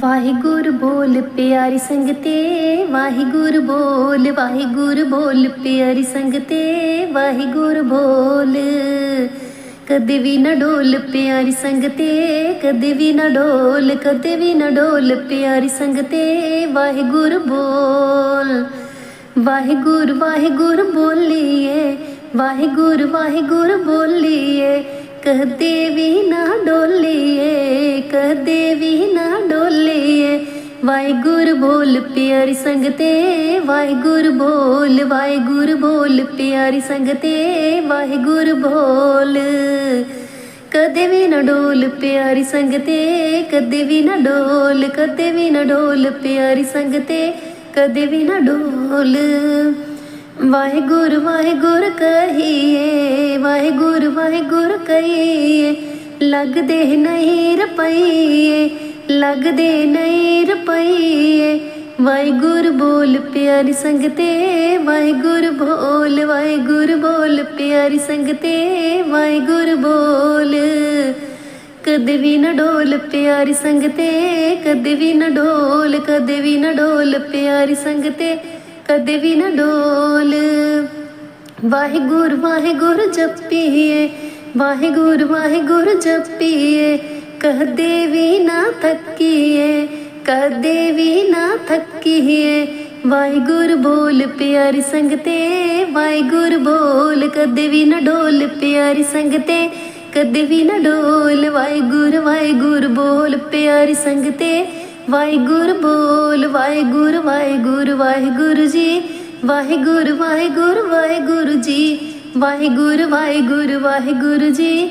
ਵਾਹਿਗੁਰੂ ਬੋਲ ਪਿਆਰੀ ਸੰਗਤੇ, ਵਾਹਿਗੁਰੂ ਬੋਲ ਵਾਹਿਗੁਰੂ ਬੋਲ ਪਿਆਰੀ ਸੰਗਤੇ, ਵਾਹਿਗੁਰੂ ਬੋਲ। ਕਦੇ ਵੀ ਨਾ ਡੋਲ ਪਿਆਰੀ ਸੰਗਤੇ, ਕਦੇ ਵੀ ਨਾ ਡੋਲ, ਕਦੇ ਵੀ ਨਾ ਡੋਲ ਪਿਆਰੀ ਸੰਗਤੇ, ਵਾਹਿਗੁਰੂ ਬੋਲ। ਵਾਹਿਗੁਰੂ ਵਾਹਿਗੁਰੂ ਬੋਲੀਏ, ਵਾਹਿਗੁਰੂ ਵਾਹਿਗੁਰੂ ਬੋਲੀਏ, ਕਦੇ ਵੀ ਨਾ ਡੋਲੀਏ ਵਾਹਿਗੁਰੂ ਬੋਲ ਪਿਆਰੀ ਸੰਗਤੇ ਵਾਹਿਗੁਰੂ ਬੋਲ ਵਾਹਿਗੁਰੂ ਬੋਲ ਪਿਆਰੀ ਸੰਗਤੇ ਵਾਹਿਗੁਰੂ ਬੋਲ। ਕਦੇ ਵੀ ਨਾ ਡੋਲ ਪਿਆਰੀ ਸੰਗਤੇ ਕਦੇ ਵੀ ਨਾ ਡੋਲ, ਕਦੇ ਵੀ ਨਾ ਡੋਲ ਪਿਆਰੀ ਸੰਗਤੇ ਕਦੇ ਵੀ ਨਾ ਡੋਲ। ਵਾਹਿਗੁਰੂ ਵਾਹਿਗੁਰੂ ਕਹੀਏ, ਵਾਹਿਗੁਰੂ ਵਾਹਿਗੁਰੂ ਕਹੀਏ, ਲੱਗਦੇ ਨਹੀਂ ਰਪਈਏ। ਲੱਗਦੇ ਨਹੀਂ ਰੁਪਈਏ। ਵਾਹਿਗੁਰ ਬੋਲ ਪਿਆਰੀ ਸੰਗਤੇ ਵਾਹਿਗੁਰ ਬੋਲ ਵਾਹਿਗੁਰ ਬੋਲ ਪਿਆਰੀ ਸੰਗਤੇ ਵਾਹਿਗੁਰੂ ਬੋਲ। ਕਦੇ ਵੀ ਨਾ ਢੋਲ ਪਿਆਰੀ ਸੰਗਤੇ ਕਦੇ ਵੀ ਨਾ ਢੋਲ ਕਦੇ ਵੀ ਨਾ ਢੋਲ ਪਿਆਰੀ ਸੰਗਤੇ ਕਦੇ ਵੀ ਨਾ ਢੋਲ ਵਾਹਿਗੁਰੂ ਵਾਹਿਗੁਰੂ ਜਪੀਏ, ਵਾਹਿਗੁਰ, ਵਾਹਿਗੁਰੂ ਜਪੀਏ। ਕਦੇ ਵੀ ਨਾ ਥੱਕੀਏ, ਕਦੇ ਵੀ ਨਾ ਥੱਕੀਏ। ਵਾਹਿਗੁਰ ਬੋਲ ਪਿਆਰੀ ਸੰਗਤੇ ਵਾਹਿਗੁਰੂ ਬੋਲ। ਕਦੇ ਵੀ ਨਾ ਢੋਲ ਪਿਆਰੀ ਸੰਗਤੇ ਕਦੇ ਵੀ ਨਾ ਢੋਲ ਵਾਹਿਗੁਰੂ ਵਾਹਿਗੁਰੂ ਬੋਲ ਪਿਆਰੀ ਸੰਗਤੇ ਵਾਹਿਗੁਰੂ ਬੋਲ। ਵਾਹਿਗੁਰੂ ਵਾਹਿਗੁਰੂ ਵਾਹਿਗੁਰੂ ਜੀ। ਵਾਹਿਗੁਰੂ ਵਾਹਿਗੁਰੂ ਵਾਹਿਗੁਰੂ ਜੀ। ਵਾਹਿਗੁਰੂ ਵਾਹਿਗੁਰੂ ਵਾਹਿਗੁਰੂ ਜੀ।